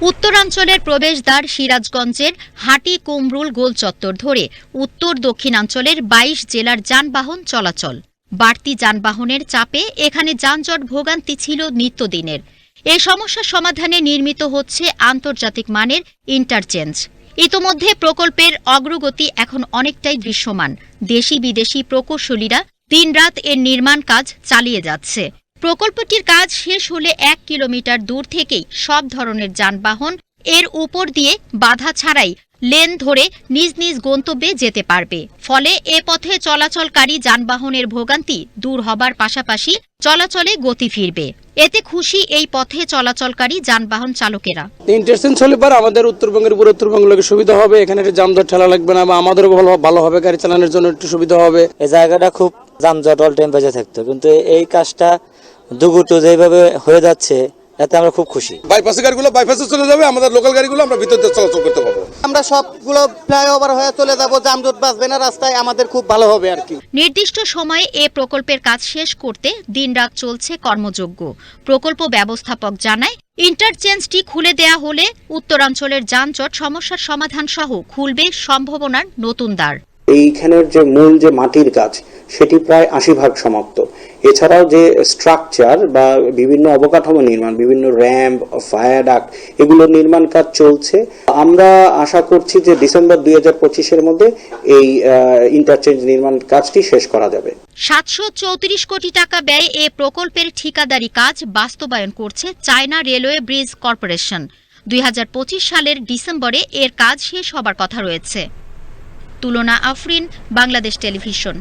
উত্তরাঞ্চলের প্রবেশদ্বার সিরাজগঞ্জের হাটি কুমরুল গোল চত্বর ধরে উত্তর দক্ষিণাঞ্চলের বাইশ জেলার যানবাহন চলাচল। বাড়তি যানবাহনের চাপে এখানে যানজট ভোগান্তি ছিল নিত্যদিনের। এই সমস্যা সমাধানে নির্মিত হচ্ছে আন্তর্জাতিক মানের ইন্টারচেঞ্জ। ইতোমধ্যে প্রকল্পের অগ্রগতি এখন অনেকটাই দৃশ্যমান। দেশি বিদেশি প্রকৌশলীরা দিনরাত এর নির্মাণ কাজ চালিয়ে যাচ্ছে। প্রকল্পটির কাজ শেষ হলে এক কিলোমিটার দূর থেকেই সব ধরনের যানবাহন এর উপর দিয়ে বাধা ছাড়াই লেন ধরে নিজ নিজ গন্তব্যে যেতে পারবে। ফলে এ পথে চলাচলকারী যানবাহনের ভোগান্তি দূর হবার পাশাপাশি চলাচলে গতি ফিরবে। এতে খুশি এই পথে চলাচলকারী যানবাহন চালকেরা। ইন্টারচেঞ্জ হলে পর আমাদের উত্তরবঙ্গের উপর উত্তরবঙ্গ লোকের সুবিধা হবে। এখানে একটা যানজট ঠেলা লাগবে না বা আমাদেরও ভালো ভালো হবে গাড়ি চালানোর জন্য একটু সুবিধা হবে। এই জায়গাটা খুব যানজট অল টাইম বেঁচে থাকতো। কিন্তু এই কাজটা দুগুটো যেভাবে হয়ে যাচ্ছে এতে আমরা খুব খুশি। বাইপাসের গাড়িগুলো বাইপাসে চলে যাবে আমাদের লোকাল গাড়িগুলো আমরা ভিতর দিয়ে চলাচল করতে পারব। আমরা সবগুলো ফ্লাইওভার হয়ে চলে যাব যানজট বাঁচবে না রাস্তায় আমাদের খুব ভালো হবে আর কি। নির্দিষ্ট সময়ে এ প্রকল্পের কাজ শেষ করতে দিনরাত চলছে কর্মযজ্ঞ। প্রকল্প ব্যবস্থাপক জানায় ইন্টারচেঞ্জটি খুলে দেয়া হলে উত্তরাঞ্চলের যানজট সমস্যার সমাধান সহ খুলবে সম্ভাবনার নতুন দ্বার। এইখানের যে মূল যে মাটির কাজ সেটি প্রায় আশি ভাগ সমাপ্ত। এছাড়াও যে স্ট্রাকচার বা বিভিন্ন অবকাঠামো নির্মাণ, বিভিন্ন র্যাম্প ফায়ার ডাক্ট এগুলোর নির্মাণ কাজ চলছে। আমরা আশা করছি যে ডিসেম্বর দুই হাজার পঁচিশের মধ্যে এই ইন্টারচেঞ্জ নির্মাণ কাজটি শেষ করা যাবে। সাতশো চৌত্রিশ কোটি টাকা ব্যয়ে এ প্রকল্পের ঠিকাদারি কাজ বাস্তবায়ন করছে চায়না রেলওয়ে ব্রিজ কর্পোরেশন। দুই হাজার পঁচিশ সালের ডিসেম্বরে এর কাজ শেষ হবার কথা রয়েছে। তুলনা আফরিন বাংলাদেশ টেলিভিশন।